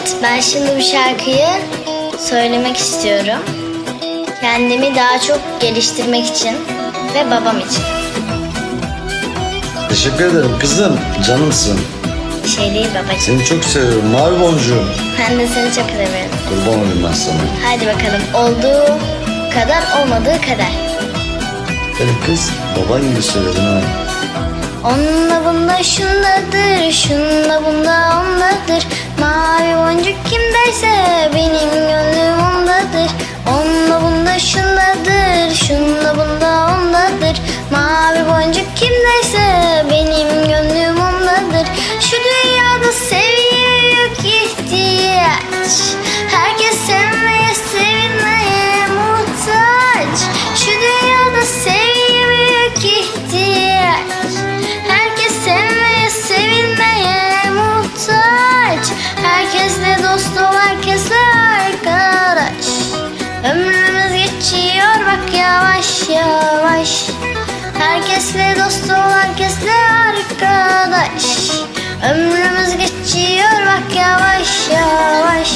Evet, ben şimdi bu şarkıyı söylemek istiyorum. Kendimi daha çok geliştirmek için ve babam için. Teşekkür ederim kızım. Canımsın. Bir şey değil babacığım. Seni çok seviyorum. Mavi boncuğum. Ben de seni çok severim. Kurban olayım ben sana. Hadi bakalım. Olduğu kadar olmadığı kadar. Benim kız baban gibi söyledin ha. Onunla bunda şundadır, şunda bunda ondadır. Mavi Onunla bunda Herkesle dost ol, herkesle arkadaş. Ömrümüz geçiyor bak yavaş yavaş.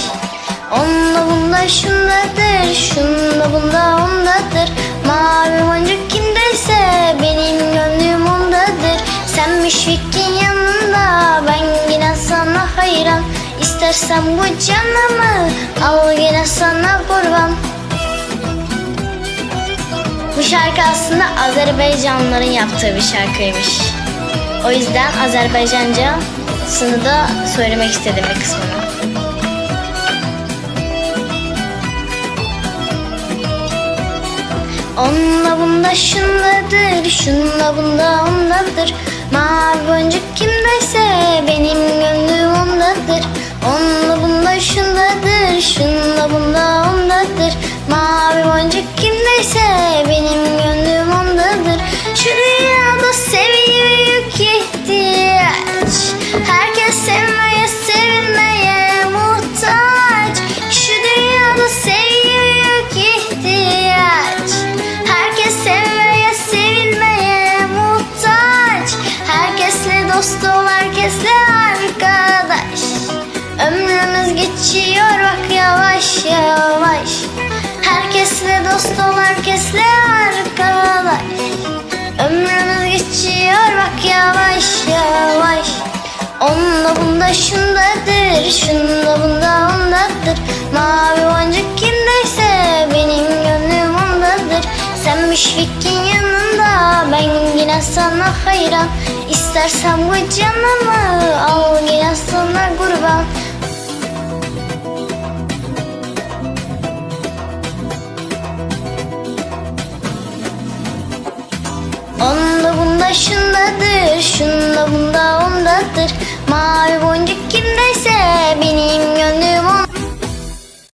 Onda bunda şundadır, şunda bunda ondadır. Mavi boncuk kimdeyse benim gönlüm ondadır. Sen müşfikin yanında, ben yine sana hayran. İstersen bu canımı, al yine şarkı aslında Azerbaycanlıların yaptığı bir şarkıymış. O yüzden Azerbaycancasını da söylemek istedim bir kısmını. Onunla bunda şundadır, şunla bunda ondadır. Mavi boncuk kimdeyse benim gönlüm ondadır. Onunla bunda şundadır, şunla bunda ondadır. Mavi boncuk kimdeyse benim Şu dünyada sevgi büyük ihtiyaç. Herkes sevmeye, sevilmeye muhtaç. Şu dünyada sevgi büyük ihtiyaç. Herkes sevmeye, sevilmeye muhtaç. Herkesle dost ol, herkesle arkadaş. Ömrümüz geçiyor bak yavaş yavaş. Herkesle dost ol, herkesle arkadaş. Ömrümüz geçiyor bak yavaş yavaş. Onunla bunda şundadır, şunda bunda ondadır. Mavi boncuk kimdeyse benim gönlüm ondadır. Sen müşfikin yanında, ben yine sana hayran. İstersen bu canımı, al yine sana kurban. Şundadır, şunda bunda ondadır.